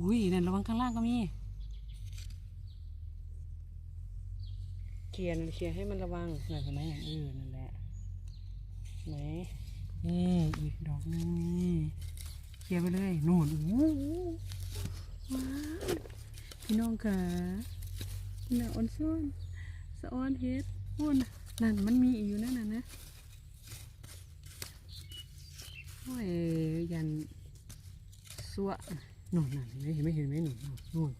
อุ้ยนั่นระวังข้างล่างก็มี เคลียร์นั่นเคลียร์ให้มันระวังนั่นเห็นไหมเออนั่นแหละไหนนี่อีกดอกหนึงนี่เคลียร์ไปเลยนู่นโอ้โหว้าวพี่น้องค่ะน่าอ่อนซ้อนสะออนเฮ็ดพูนนั่นมันมีอีกอยู่นั่นน่ะนะโอ้ยยันสัว นู่นนั่นเห็นไหมเห็นไหมเห็นไหมนู่นนู่น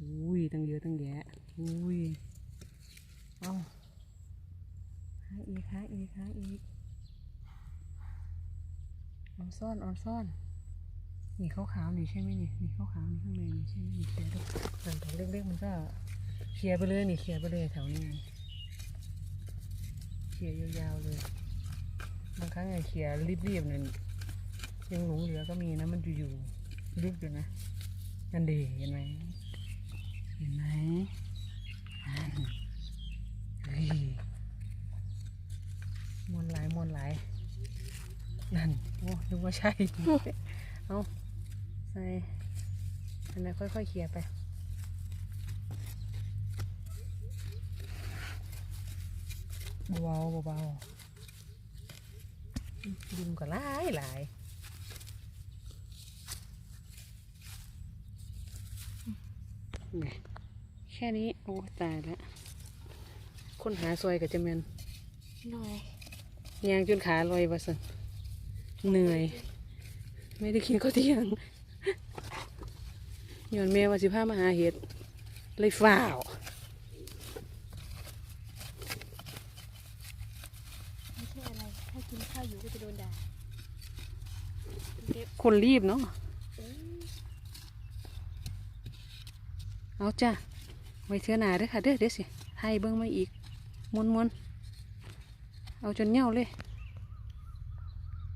อุ้ยตั้งเยอะตั้งแยะอุ้ยเอาหาอีกหาอีกหาอีกออนซ่อนออนซ่อนนี่ขาวๆนี่ใช่ไหมนี่นี่ขาวๆนี่ข้างในนี่ใช่ไหมนี่เคลียร์ดูนั่นตัวเล็กๆมันก็เคลียร์ไปเลยนี่เคลียร์ไปเลยแถวนี้เคลียร์ยาวๆเลยบางครั้งไอ้เคลียร์รีบๆนั่นยังหลงเหลือก็มีนะมันอยู่อยู่ ลึกอยู่นะนั่นดีเห็นไหมเห็นไหมนั่นเฮ้ยมวนหลายมวนหลายนั่นโอ้นึกว่าใช่เอาใส่อันนั้นค่อยๆเคลียร์ไปเบาๆเบาๆดินก็หลายหลาย ไง แค่นี้ โอ้ตายแล้วคนหาซอยกับจะแมนหน่อยยางจนขาลอยวะสันเหนื่อย ไม่ได้กินข้าวเที่ยงย้อนแม่ว่าสิพามาหาเห็ดเลยฝ้าวไม่ใช่อะไร ถ้ากินข้าวอยู่ก็จะโดนด่าเก็บคนรีบเนาะ เอ้ย เอาจ้ะไว้เทื่อหนาเด้อค่ะเด้อเด้อสิให้เบิ้งมาอีกมวนมวนเอาจนเน่าเลย